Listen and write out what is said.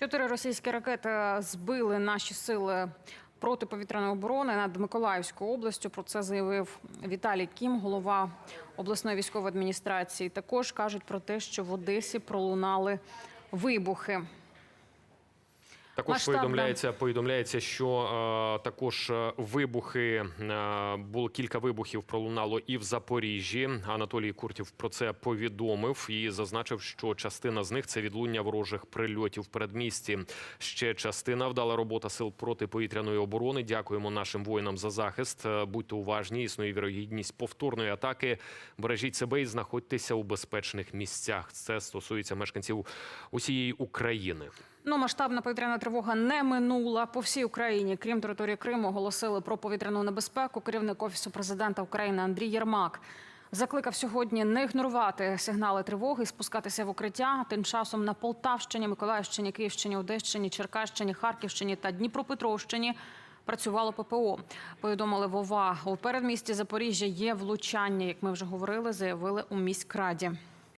Чотири російські ракети збили наші сили протиповітряної оборони над Миколаївською областю. Про це заявив Віталій Кім, голова обласної військової адміністрації. Також кажуть про те, що в Одесі пролунали вибухи. Також повідомляється, повідомляється, що е, також е, вибухи е, було кілька вибухів пролунало і в Запоріжжі. Анатолій Куртів про це повідомив і зазначив, що частина з них це відлуння ворожих прильотів в передмісті. Ще частина вдала робота сил протиповітряної оборони. Дякуємо нашим воїнам за захист. Е, Будьте уважні, існує вірогідність повторної атаки. Бережіть себе і знаходьтеся у безпечних місцях. Це стосується мешканців усієї України. Ну, масштабна повітряна тривога не минула по всій Україні. Крім території Криму, оголосили про повітряну небезпеку. Керівник офісу президента України Андрій Єрмак закликав сьогодні не ігнорувати сигнали тривоги і спускатися в укриття. Тим часом на Полтавщині, Миколаївщині, Київщині, Одещині, Черкащині, Харківщині та Дніпропетровщині. Працювало ППО. Повідомили в ОВА. У передмісті Запоріжжя є влучання, як ми вже говорили, заявили у міськраді.